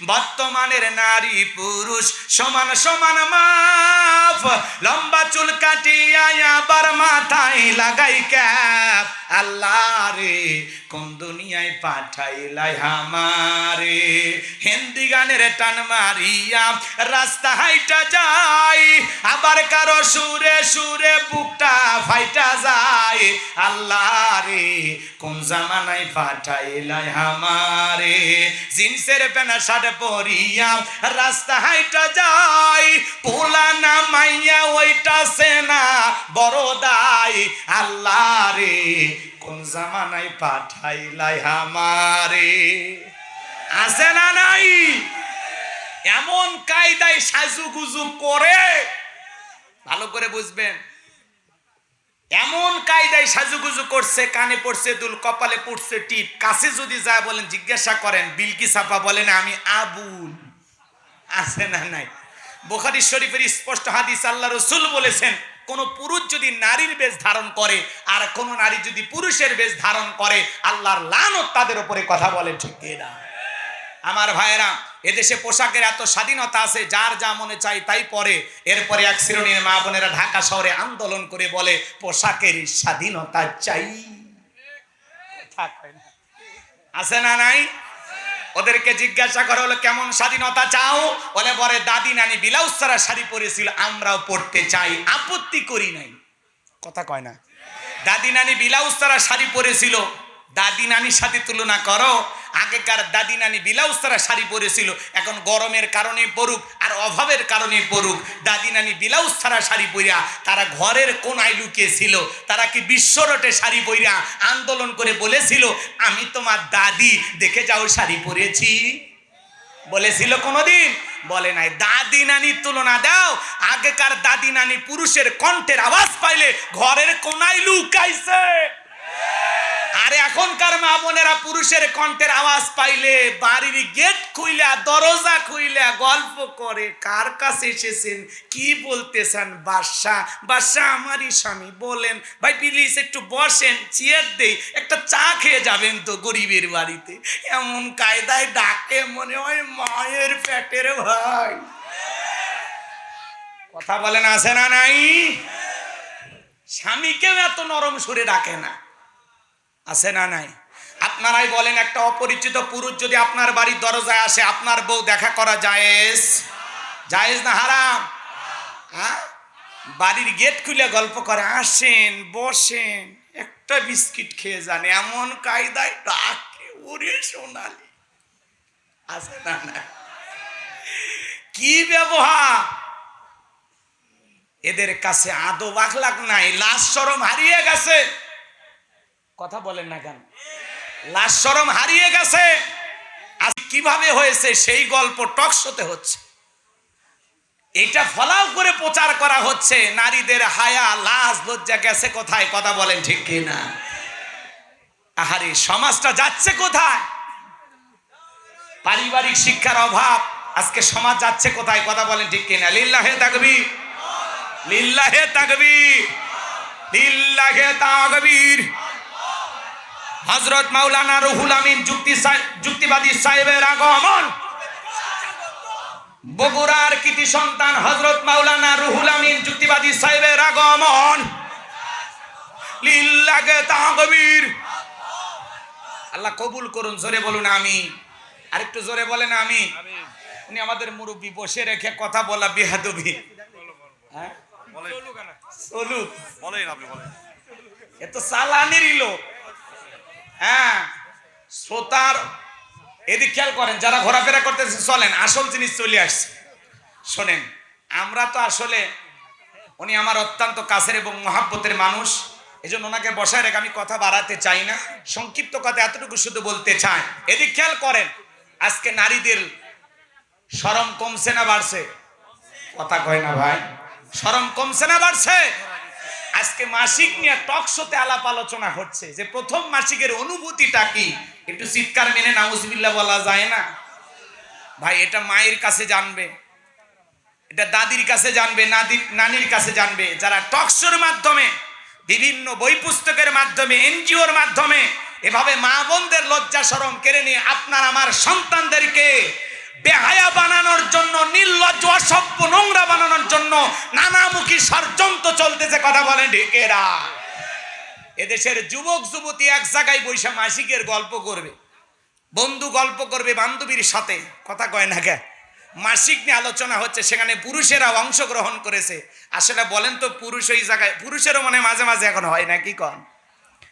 বর্তমানের নারী পুরুষ, সমান সমান মাপ। লম্বা চুল কাটিয়া আবার মাথায় লাগাই ক্যাপ। আল্লাহ রে, কোন দুনিয়ায় পাঠাইলাই আমারে। হিন্দি গানের টান মারিয়া রাস্তা হাইটা যাই, আবার কারও সুরে সুরে বুকটা ফাইটা যায়। আল্লাহ রে, কোন জামানায় পাঠাইলাই আমারে। জিন্সের প্যানা শার্ট পরিয়া রাস্তা হাইটা যাই পোলা না মাইয়া ওইটা সেনা, বড় দায় আল্লাহ রে, কোন জামানায় পাঠাইলাই আমারে। আছে না নাই? এমন কায়দায় সাজুগুজু করে, ভালো করে বুঝবেন এমন কায়দায় সাজুগুজু করছে, কানে পড়ছে, দুল কপালে পড়ছে, টিপ। কাছে যদি যায় বলেন, জিজ্ঞাসা করেন বিলকি সাপা বলেন, আমি আবুল। আছে না নাই? বোখারি শরীফের স্পষ্ট হাদিস আল্লাহ রসুল বলেছেন, কোন পুরুষ যদি নারীর বেশ ধারণ করে, আর কোন নারী যদি পুরুষের বেশ ধারণ করে, আল্লাহর লানত তাদের উপরে কথা বলে, ঠিক আমার ভাইয়েরা এদেশে পোশাকের এত স্বাধীনতা আছে যার যা মনে চাই তাই পরে। এরপরে এক শ্রেণির মা বোনেরা ঢাকা শহরে আন্দোলন করে বলে পোশাকের স্বাধীনতা চাই। না। আছে না নাই? ওদেরকে জিজ্ঞাসা করা হলো কেমন স্বাধীনতা চাও? বলে পরে দাদি নানি ব্লাউজ ছাড়া শাড়ি পরেছিল আমরাও পড়তে চাই। আপত্তি করি নাই। কথা কয় না। দাদি নানি ব্লাউজ ছাড়া শাড়ি পরেছিল দাদি নানির সাথে তুলনা করো। আগেকার দাদি নানি ব্লাউজ ছাড়া শাড়ি পরেছিল, এখন গরমের কারণে পড়ুক আর অভাবের কারণে পড়ুক দাদি নানি ব্লাউজ ছাড়া শাড়ি পরিয়া তারা ঘরের কোনায় লুকিয়েছিল, তারা কি বিশ্বরটে শাড়ি পরিয়া আন্দোলন করে বলেছিল, আমি তোমার দাদি, দেখে যাও শাড়ি পরেছি। বলেছিল কোনোদিন? বলে নাই। দাদি নানির তুলনা দাও, আগেকার দাদি নানি পুরুষের কণ্ঠের আওয়াজ পাইলে ঘরের কোনায় লুকাইছে। আরে এখনকার মা বোনেরা পুরুষের কণ্ঠের আওয়াজ পাইলে বাড়ির গেট খুইলা, দরজা খুইলা, গল্প করে, কার কাছে এসেছেন, কি বলতেছেন? বাদশা বাদশা আমারই স্বামী, বলেন, ভাই প্লিজ একটু বসেন চেয়ার দেই, একটা চা খেয়ে যাবেন তো গরিবের বাড়িতে। এমন কায়দায় ডাকে মনে হয় মায়ের পেটের ভাই। কথা বলেন, আছে না নাই? স্বামীকেও এত নরম সুরে ডাকে না। আছে না নাই? আপনারাই বলেন একটা অপরিচিত পুরুষ যদি আপনার বাড়ির দরজায় আসে, আপনার বউ দেখা করা জায়েজ? জায়েজ না হারাম? হ্যাঁ? বাড়ির গেট খুলে গল্প করে, আসেন, বসেন, একটা বিস্কিট খেয়ে যান, এমন কায়দায় ডাকে, ওরে সোনালি। আছে না না কি ব্যবহার? এদের কাছে আদো বাখলাক নাই, লাশ সরম হারিয়ে গেছে। কথা বলেন না কেন? লাশ সরম হারিয়ে গেছে। আজ কীভাবে হয়েছে সেই গল্প টকশোতে হচ্ছে। এটা ফলাও করে প্রচার করা হচ্ছে, নারীদের হায়া লাশ লজ্জা গেছে কোথায়, কথা বলেন ঠিক কি না আহারে, সমাজটা যাচ্ছে কোথায়? পারিবারিক শিক্ষার অভাব, আজকে সমাজ যাচ্ছে কোথায়, কথা বলেন ঠিক কিনা? লিল্লাহে তাকবীর লিল্লাহে তাকবীর লিল্লাহে তাকবীর। হজরত মাওলানা রুহুল আমিন যুক্তি যুক্তিবাদী সাহেবের আগমন। বগুড়ার কৃতি সন্তান হজরত মাওলানা রুহুল আমিন যুক্তিবাদী সাহেবের আগমন। লিল্লাহে তাকবীর। আল্লাহ কবুল করুন জোরে বলুন আমি আরেকটু জোরে বলেন আমি উনি আমাদের মুরব্বী বসে রেখে কথা বলা বিহাদবি। হ্যাঁ? চলুক বলেন আপনি বলেন। এ তো লোক। শ্রোতার, এদিক খেয়াল করেন, যারা ঘোরাফেরা করতেছে, চলেন, আসল জিনিস চলে আসছে। শোনেন, আমরা তো আসলে উনি আমার অত্যন্ত কাছের এবং মহাব্বতের মানুষ এই জন্য ওনাকে বসায় রেখে আমি কথা বাড়াতে চাই না, সংক্ষিপ্ত কথা এতটুকু শুধু বলতে চাই। এদিক খেয়াল করেন, আজকে নারীদের সরম কমছে না বাড়ছে? কথা কয় না ভাই। সরম কমছে না বাড়ছে? আজকে মাসিক নিয়ে টক শোতে আলাপ আলোচনা হচ্ছে, যে প্রথম মাসিকের অনুভূতিটা কি? একটু চিৎকার মেনে নাউজবিল্লা বলা যায় না। ভাই, এটা মায়ের কাছে জানবে, এটা দাদির কাছে জানবে নাদি নানির কাছে জানবে। যারা টকশোর মাধ্যমে, বিভিন্ন বই পুস্তকের মাধ্যমে, এনজিওর মাধ্যমে এভাবে মা বোনদের লজ্জা সরম কেড়ে নিয়ে আপনার আমার সন্তানদেরকে বেহায়া বানানোর জন্য, নির্লজ্জ, অসভ্য নোংরা বানানোর জন্য নানামুখী ষড়যন্ত্র চলতেছে, কথা বলেন ঢেকেরা এদেশের যুবক, যুবতী এক জায়গায় বৈশা মাসিকের গল্প করবে। বন্ধু গল্প করবে বান্ধবীর সাথে। কথা কয় না কে? মাসিক নিয়ে আলোচনা হচ্ছে, সেখানে পুরুষেরাও অংশগ্রহণ করেছে। আসলে বলেন তো পুরুষ ওই জায়গায় পুরুষেরও মানে মাঝে মাঝে এখন হয় না, কি কন?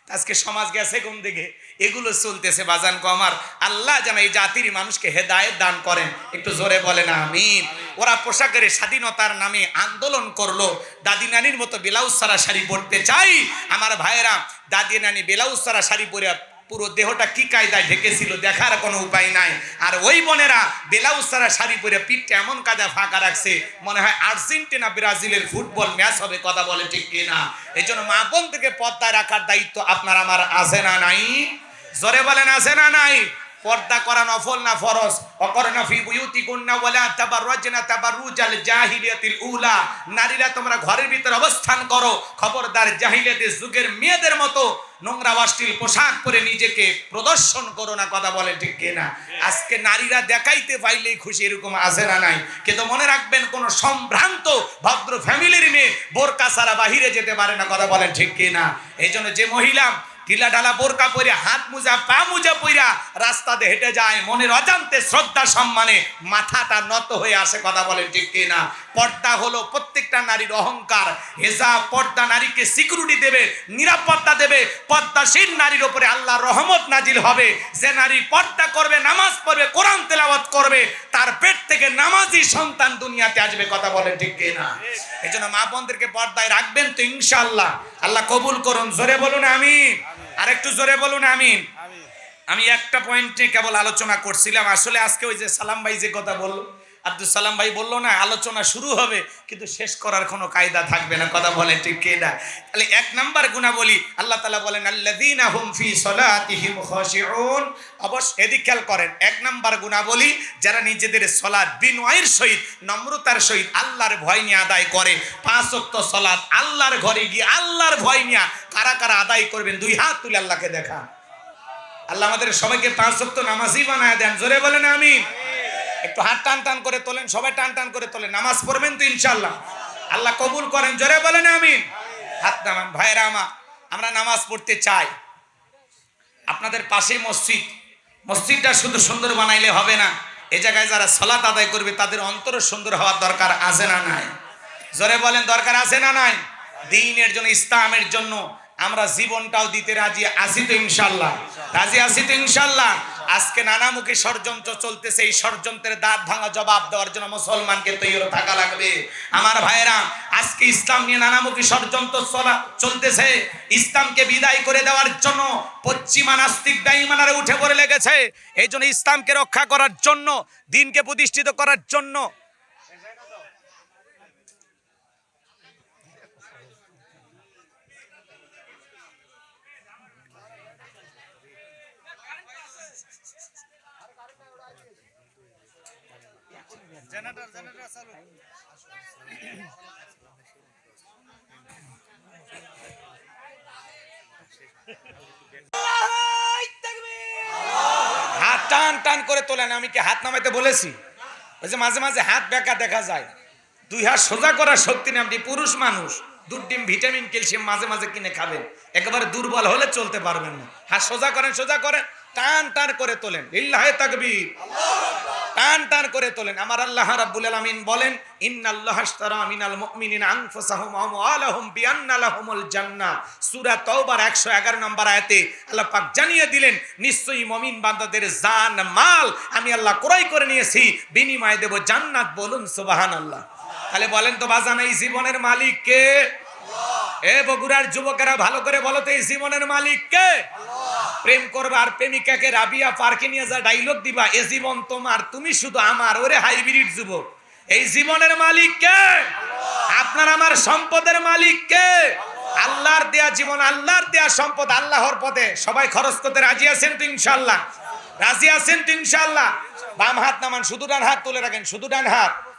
আজকে সমাজ গেছে কোন দিকে? এগুলো চলতেছে বাজান কমার আল্লাহ যেন এই জাতির মানুষকে হেদায়ত দান করেন। একটু জোরে বলে না আমিন। ওরা পোশাকের স্বাধীনতার নামে আন্দোলন করল। দাদি নানির মতো ব্লাউজ সারা শাড়ি পরতে চাই। আমার ভাইয়েরা, দাদি নানি ব্লাউজ সারা শাড়ি পরে পুরো দেহটা কি কায়দায় ঢেকেছিল দেখার কোনো উপায় নাই। আর ওই বোনেরা ব্লাউজ সারা শাড়ি পরে পিঠটা এমন কাজা ফাঁকা রাখছে, মনে হয় আর্জেন্টিনা, ব্রাজিলের ফুটবল ম্যাচ হবে কথা বলে ঠিক কিনা। এই জন্য মা বোন থেকে পর্দায় রাখার দায়িত্ব আপনার, আমার আছে না নাই? জোরে বলেন, আছে না নাই? পর্দা করা নফল না ফরজ? অকরনা ফি বুয়ুতিকুন্না ওয়ালা তাবাররাজনা তাবাররুজাল জাহিলিয়াতিল উলা। নারীরা তোমরা ঘরের ভিতর অবস্থান করো। খবরদার জাহিলিয়াতের যুগের মেয়েদের মতো নোংরা অশ্লীল পোশাক পরে নিজেকে প্রদর্শন করো না, কথা বলে, ঠিক কিনা আজকে নারীরা দেখাইতে পাইলেই খুশি, এরকম আছে না নাই? কিন্তু মনে রাখবেন, কোন সম্ভ্রান্ত ভদ্র ফ্যামিলির মেয়ে বোরকা সারা বাহিরে যেতে পারে না, কথা বলে ঠিক কিনা এই জন্য যে মহিলা ঢিলা ঢালা বোরকা পরে হাত মুজা পা মুজা পইরা রাস্তাতে হেঁটে যায় মনের অজান্তে শ্রদ্ধা সম্মানে মাথাটা নত হয়ে আসে কথা বলে ঠিক কিনা? পর্দা হলো প্রত্যেকটা নারীর অহংকার। হেজা পর্দা নারীকে সিকিউরিটি দেবে নিরাপত্তা দেবে পর্দাশীল নারীর উপরে আল্লাহ রহমত নাজিল হবে। যে নারী পর্দা করবে নামাজ পড়বে কোরআন তেলাওয়াত করবে তার পেট থেকে নামাজি সন্তান দুনিয়াতে আসবে কথা বলে ঠিক কিনা? এই জন্য মা বোনদেরকে পর্দায় রাখবেন তো ইনশাআল্লাহ। আল্লাহ কবুল করুন জোরে বলুন আমি আর একটু জোরে বলুন আমিন। আমি একটা পয়েন্টে কেবল আলোচনা করছিলাম। আসলে আজকে ওই যে সালাম ভাই যে কথা বলল আব্দুল সালাম ভাই বলল, না, আলোচনা শুরু হবে, কিন্তু শেষ করার কোনো কায়দা থাকবে না। কথা বলেন, ঠিক কে না? তাহলে এক নাম্বার গুণা বলি আল্লাহ তালা বলেন খাশিউন। অবশ্য এদিক খেয়াল করেন, এক নাম্বার গুণা বলি যারা নিজেদের সলাৎ বিনয়ের সহিত, নম্রতার সহিত আল্লাহর ভয় নিয়ে আদায় করে, পাঁচ ওয়াক্ত সলাৎ আল্লাহর ঘরে গিয়ে আল্লাহর ভয় নিয়ে কারা কারা আদায় করবেন, দুই হাত তুলে আল্লাহকে দেখা আল্লাহ আমাদের সবাইকে পাঁচ ওয়াক্ত নামাজই বানায় দেন, জোরে বলেন আমি একটু হাত টান টান করে তোলেন, সবাই টান টান করে তোলেন, নামাজ পড়বেন তো ইনশাল্লাহ আল্লাহ কবুল করেন, জোরে বলেন আমি হাত নামান ভাইরা আমা আমরা নামাজ পড়তে চাই। আপনাদের পাশে মসজিদ। মসজিদটা শুধু সুন্দর বানাইলে হবে না, এ জায়গায় যারা সলাত আদায় করবে, তাদের অন্তর সুন্দর হওয়ার দরকার আছে না নাই? জোরে বলেন, দরকার আছে না নাই? দিনের জন্য, ইসলামের জন্য আমরা জীবনটাও দিতে রাজি আছি তো ইনশাল্লাহ রাজি আছি তো ইনশাল্লাহ আজকে নানামুখী ষড়যন্ত্র চলতেছে, এই ষড়যন্ত্রের দাঁত ভাঙা জবাব দেওয়ার জন্য মুসলমানকে তৈরি থাকা লাগবে। আমার ভাইরা আজকে ইসলাম নিয়ে নানামুখী ষড়যন্ত্র চলা চলতেছে। ইসলামকে বিদায় করে দেওয়ার জন্য পশ্চিমা নাস্তিক দাইমানারে উঠে পড়ে লেগেছে। এই জন্য ইসলামকে রক্ষা করার জন্য, দিনকে প্রতিষ্ঠিত করার জন্য হাত টান টান করে তোলেন, আমি কি হাত নামাইতে বলেছি? ওই যে মাঝে মাঝে হাত বেঁকা দেখা যায়। দুই হাত সোজা করার শক্তি নেই আপনি, পুরুষ মানুষ, দুধ, ডিম, ভিটামিন, ক্যালসিয়াম মাঝে মাঝে কিনে খাবেন। একেবারে দুর্বল হলে চলতে পারবেন না। হাত সোজা করেন সোজা করেন, টান টান করে তোলেন। ইল্লাহে তাকবীর। টান টান করে তোলেন। আমার আল্লাহ রাব্বুল আলামিন বলেন, ইন্নাল্লাহ আশতারা মিনাল মুমিনিনা আনফুসাহুম ওয়া আমওয়ালাহুম বিআন্না লাহুমুল জান্নাহ। সূরা তওবার 111 নম্বর আয়াতে আল্লাহ পাক জানিয়ে দিলেন, নিশ্চয়ই মুমিন বান্দাদের জান, মাল আমি আল্লাহ ক্রয় করে নিয়েছি, বিনিময়ে দেব জান্নাত বলুন সুবহানাল্লাহ। তাহলে বলেন তো বাজান, এই জীবনের মালিক কে? এ বগুড়ার যুবকেরা ভালো করে বলো তো, এই জীবনের মালিক কে? প্রেম করবা আর প্রেমিকাকে রাবিয়া পার্কে নিয়ে যা ডাইলগ দিবা, এ জীবন তোমার, তুমি শুধু আমার, ওরে হাইব্রিড যুবক। এই জীবনের মালিক কে? আপনার আমার সম্পদের মালিক কে? আল্লাহর দেয়া জীবন, আল্লাহর দেয়া সম্পদ, আল্লাহর পথে। সবাই খরচ করতে রাজি আছেন তো ইনশাল্লাহ রাজি আছেন তো ইনশাল্লাহ বাম হাত নামান, শুধু ডান হাত তুলে রাখেন, শুধু ডান হাত।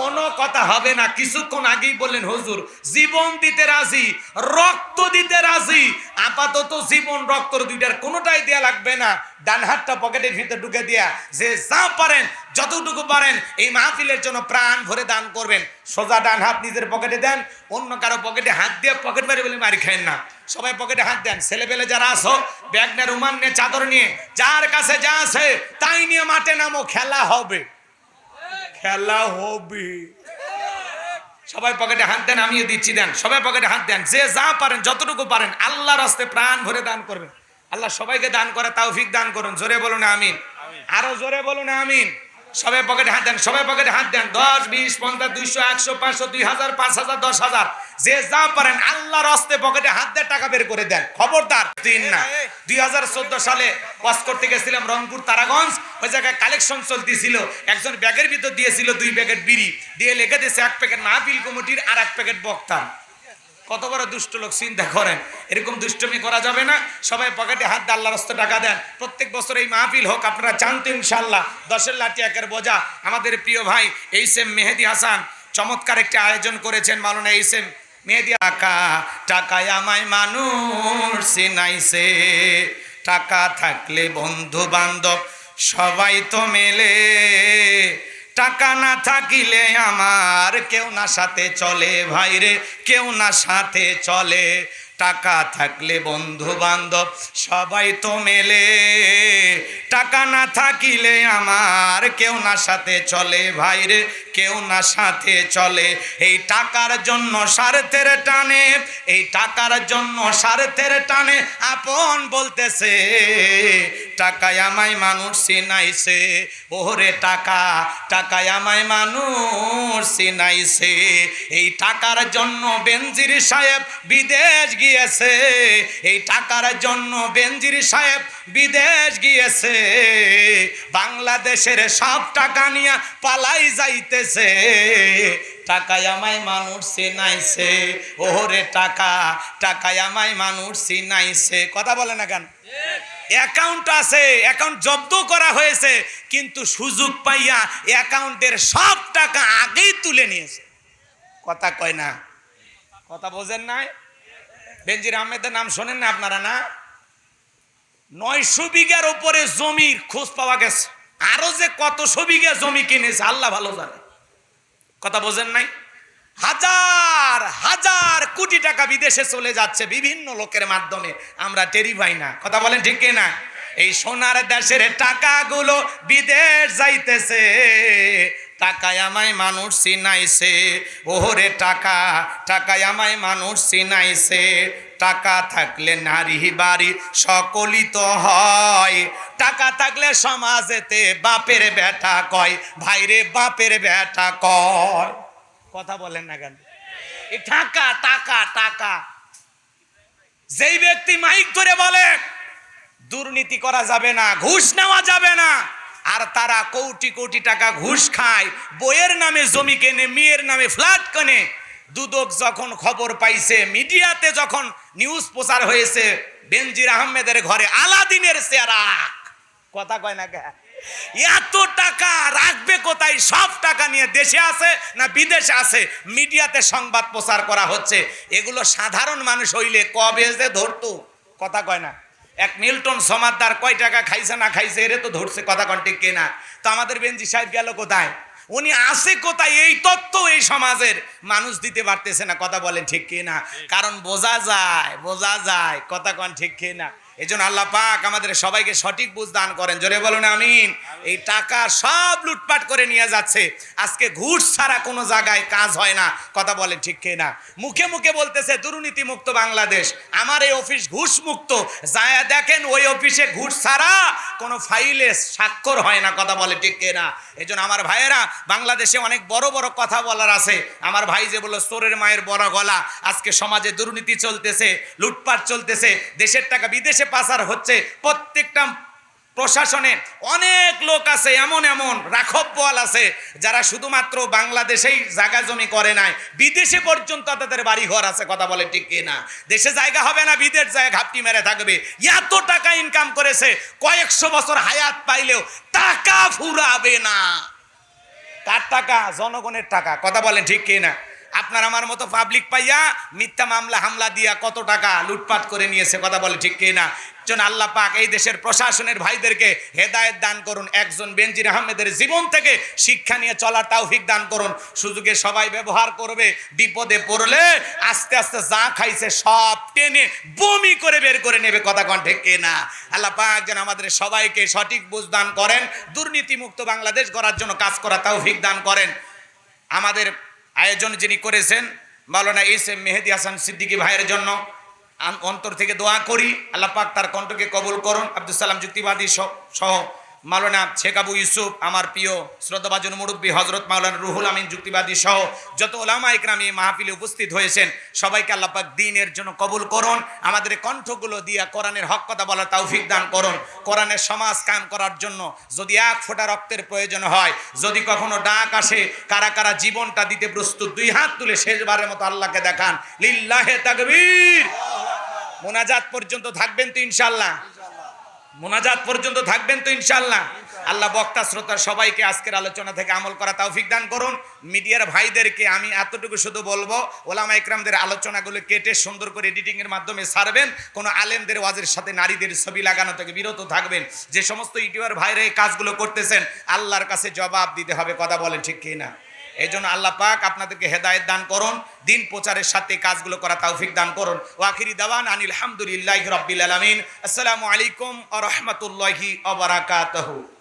কোনো কথা হবে না। কিছুক্ষণ আগেই বললেন, হুজুর, জীবন দিতে রাজি, রক্ত দিতে রাজি, আপাতত জীবন, রক্ত দুইটার কোনোটাই দেয়া লাগবে না। ডান হাতটা পকেটের ভিতরে ঢুকে দেয়া যে যা পারেন, যতটুকু পারেন, এই মাহফিলের জন্য প্রাণ ভরে দান করবেন। সোজা ডান হাত নিজের পকেটে দেন, অন্য কারও পকেটে হাত দিয়ে পকেট মারি বলে মারি খাইন না। সবাই পকেটে হাত দেন। ছেলেপেলে যারা আসো ব্যাগ নিয়ে রুমান নিয়ে, চাদর নিয়ে, যার কাছে যা আছে, তাই নিয়ে মাঠে নামো, খেলা হবে। খেলা হবে। সবাই পকেটে হাত দেন আমিও দিচ্ছি দেন। সবাই পকেটে হাত দেন। যে যা পারেন যতটুকু পারেন আল্লাহর হস্তে প্রাণ ভরে দান করবেন। আল্লাহ সবাইকে দান করে তাও ভিক দান করুন। জোরে বলুন আমিন। আরও জোরে বলুন আমিন। সবাই পকেটে হাত দেন সবাই পকেটে হাত দেন। দশ বিশ পঞ্চাশ দুইশো একশো পাঁচশো দুই হাজার পাঁচ হাজার দশ হাজার। যে যা পারেন আল্লাহর হস্তে পকেটে হাত দিয়ে টাকা বের করে দেন। খবরদার তিন না। দুই হাজার চোদ্দ সালে ওয়াজ করতে গেছিলাম রংপুর তারাগঞ্জ। ওই জায়গায় কালেকশন চলতেছিল। একজন ব্যাগের ভিতর দিয়েছিল দুই প্যাকেট বিড়ি। দিয়ে লিখে দিয়েছে এক প্যাকেট মাহফিল কমিটির আর এক প্যাকেট বক্তার কত বড় দুষ্ট লোক চিন্তা করেন? এরকম দুষ্টমি করা যাবে না। সবাই পকেটে হাত দিয়ে আল্লাহর হস্তে টাকা দেন। প্রত্যেক বছর এই মাহফিল হোক, আপনারা জানতো ইনশাল্লাহ দশের লাঠি একের বোঝা। আমাদের প্রিয় ভাই এই সেম মেহেদি হাসান চমৎকার একটি আয়োজন করেছেন মালনা এই সেম মেহেদি টাকা টাকায় আমায় মানুষ চিনাইছে। টাকা থাকলে বন্ধু বান্ধব সবাই তো মেলে। টাকা না থাকিলে আমার কেউ না সাথে চলে ভাইরে কেউ না সাথে চলে। টাকা থাকলে বন্ধু বান্ধব সবাই তো মেলে। টাকা না থাকিলে আমার কেউ না সাথে চলে ভাইরে, কেউ না সাথে চলে। এই টাকার জন্য স্বার্থের টানে, এই টাকার জন্য স্বার্থের টানে আপন বলতেছে, টাকায় আমায় মানুষ চিনাইছে। ওরে টাকা, টাকায় আমায় মানুষ চিনাইছে। এই টাকার জন্য বেনজির সাহেব বিদেশ গিয়েছে। এই টাকার জন্য বেনজির সাহেব বিদেশ গিয়েছে। বাংলাদেশের সব টাকা নিয়ে পালাই যাইতেছে। আমায় মানুষ ওরে টাকা আমায় মানুষ কথা বলে না কেন? অ্যাকাউন্ট আছে, অ্যাকাউন্ট জব্দ করা হয়েছে, কিন্তু সুযোগ পাইয়া অ্যাকাউন্টের সব টাকা আগেই তুলে নিয়েছে। কথা কয় না? কথা বোঝেন নাই? বেনজির আহমেদের নাম শোনেন না আপনারা না? নয়শো বিঘার উপরে জমির খোঁজ পাওয়া গেছে। আরও যে কতশো বিঘা জমি কিনেছে, আল্লাহ ভালো জানে। কথা বোঝেন নাই? হাজার হাজার কোটি টাকা বিদেশে চলে যাচ্ছে বিভিন্ন লোকের মাধ্যমে। আমরা টেরি পাই না। কথা বলেন ঠিক না এই সোনার দেশের টাকাগুলো বিদেশ যাইতেছে। টাকায় আমায় মানুষ চিনাইছে। ওহরে টাকা, টাকায় আমায় মানুষ চিনাইছে। টাকা থাকলে নারী বাড়ি সকলই তো হয়। টাকা থাকলে সমাজেতে বাপের বেটা কয়, ভাইরে বাপের বেটা কয়। কথা বলেন না কেন? টাকা টাকা টাকা। যেই ব্যক্তি মাইক ধরে বলে, দুর্নীতি করা যাবে না, ঘুষ নেওয়া যাবে না। আর তারা কোটি কোটি টাকা ঘুষ খায়। বইয়ের নামে জমি কেনে, মেয়ের নামে ফ্ল্যাট কেনে। দুদক যখন খবর পাইছে, মিডিয়াতে যখন নিউজ প্রচার হয়েছে, বেনজির আহমেদের ঘরে আলাদিনের চেহারা কথা কয় না এত টাকা রাখবে কোথায়? সব টাকা নিয়ে দেশে আছে না বিদেশে আছে? মিডিয়াতে সংবাদ প্রচার করা হচ্ছে। এগুলো সাধারণ মানুষ হইলে কবে যে ধরতো? কথা কয় না। এক মিল্টন সমাদদার কয় টাকা খাইছে না খাইছে এরে তো ধরছে কথা কন্টেক ঠিক না তো আমাদের বেঞ্জি সাহেব গেল কোথায়? উনি আসে কোথায়? এই তত্ত্ব এই সমাজের। মানুষ দিতে পারতেছে না কথা বলেন ঠিক কে না কারণ বোঝা যায় বোঝা যায় কথা কন ঠিক কিনা? এই জন্য আল্লাহ পাক আমাদের সবাইকে সঠিক বুঝ দান করেন। জোরে বলুন আমিন। এই টাকা সব লুটপাট করে নিয়ে যাচ্ছে। আজকে ঘুষ ছাড়া কোনো জায়গায় কাজ হয় না। কথা বলে ঠিক না? মুখে মুখে বলতেছে দুর্নীতি মুক্ত বাংলাদেশ। আমার এই অফিস ঘুষ মুক্ত যায় দেখেন ওই অফিসে ঘুষ ছাড়া কোনো ফাইলে স্বাক্ষর হয় না। কথা বলে ঠিক না? এই জন্য আমার ভাইয়েরা বাংলাদেশে অনেক বড় বড় কথা বলার আছে। আমার ভাই যে বলল চোরের মায়ের বড় গলা। আজকে সমাজে দুর্নীতি চলতেছে লুটপাট চলতেছে। দেশের টাকা বিদেশে পাচার হচ্ছে। প্রত্যেকটা প্রশাসনে অনেক লোক আছে, এমন এমন রাখব আছে, যারা শুধুমাত্র বাংলাদেশেই জায়গা জমি করে নাই। বিদেশে পর্যন্ত তাদের বাড়ি ঘর আছে, কথা বলে ঠিক না? দেশে জায়গা হবে না, বিদেশ জায়গা ঘাপটি মেরে থাকবে। এত টাকা ইনকাম করেছে, কয়েকশো বছর হায়াত পাইলেও টাকা ফুরাবে না। কার টাকা? জনগণের টাকা, কথা বলেন ঠিক কি না? আপনার আমার মতো পাবলিক পাইয়া মিথ্যা মামলা, হামলা দিয়া কত টাকা লুটপাট করে নিয়েছে, কথা বলে ঠিক কি না জন আল্লাহ পাক এই দেশের প্রশাসনের ভাইদেরকে হেদায়েত দান করুন, একজন বেনজির আহমেদের জীবন থেকে শিক্ষা নিয়ে চলার তৌফিক দান করুন। সুযোগে সবাই ব্যবহার করবে, বিপদে পড়লে আস্তে আস্তে যা খাইছে সব টেনে বমি করে বের করে নেবে, কথা কন ঠিক কি না আল্লাহ পাক যেন আমাদের সবাইকে সঠিক বুঝ দান করেন, দুর্নীতিমুক্ত বাংলাদেশ গড়ার জন্য কাজ করা তৌফিক দান করেন। আমাদের আয়োজন যিনি করেছেন, মাওলানা এস এম মেহেদি হাসান সিদ্দিকী ভাইয়ের জন্য অন্তর থেকে দোয়া করি, আল্লাহ পাক তার কণ্ঠকে কবুল করুন আব্দুল সালাম যুক্তিবাদী সহ মাওলানা শেখ আবু ইউসুফ, আমার প্রিয় শ্রদ্ধাভাজন মুরব্বী হজরত মাওলানা রুহুল আমিন যুক্তিবাদী সহ যত ওলামা ইকরাম এই মাহফিলে উপস্থিত হয়েছেন, সবাইকে আল্লাহ পাক দিনের জন্য কবুল করুন, আমাদের কণ্ঠগুলো দিয়া কোরআনের হক কথা বলার তৌফিক দান করুন। কোরআনের সমাজ কায়েম করার জন্য যদি এক ফোঁটা রক্তের প্রয়োজন হয়, যদি কখনো ডাক আসে, কারা কারা জীবনটা দিতে প্রস্তুত, দুই হাত তুলে শেষবারের মতো আল্লাহকে দেখান। লিল্লাহে তাকবীর! মোনাজাত পর্যন্ত থাকবেন তো ইনশাল্লাহ মোনাজাত পর্যন্ত থাকবেন তো ইনশাল্লাহ আল্লাহ বক্তা, শ্রোতা সবাইকে আজকের আলোচনা থেকে আমল করা তৌফিক দান করুন। মিডিয়ার ভাইদেরকে আমি এতটুকু শুধু বলব, ওলামা ইকরামদের আলোচনাগুলো কেটে সুন্দর করে এডিটিংয়ের মাধ্যমে সারবেন। কোনো আলেমদের ওয়াজের সাথে নারীদের ছবি লাগানো থেকে বিরত থাকবেন। যে সমস্ত ইউটিউবার ভাইরা এই কাজগুলো করতেছেন, আল্লাহর কাছে জবাব দিতে হবে, কথা বলেন ঠিক কি না এই জন্য আল্লাহ পাক আপনাদেরকে হেদায়ত দান করুন, দিন প্রচারের সাথে কাজগুলো করা তৌফিক দান করুন। ওয়াখিরি দাওয়ান আনিল হামদুলিল্লাহ রাব্বিল আলামিন। আসসালামু আলাইকুম ওয়া রাহমাতুল্লাহি ওয়া বারাকাতুহু।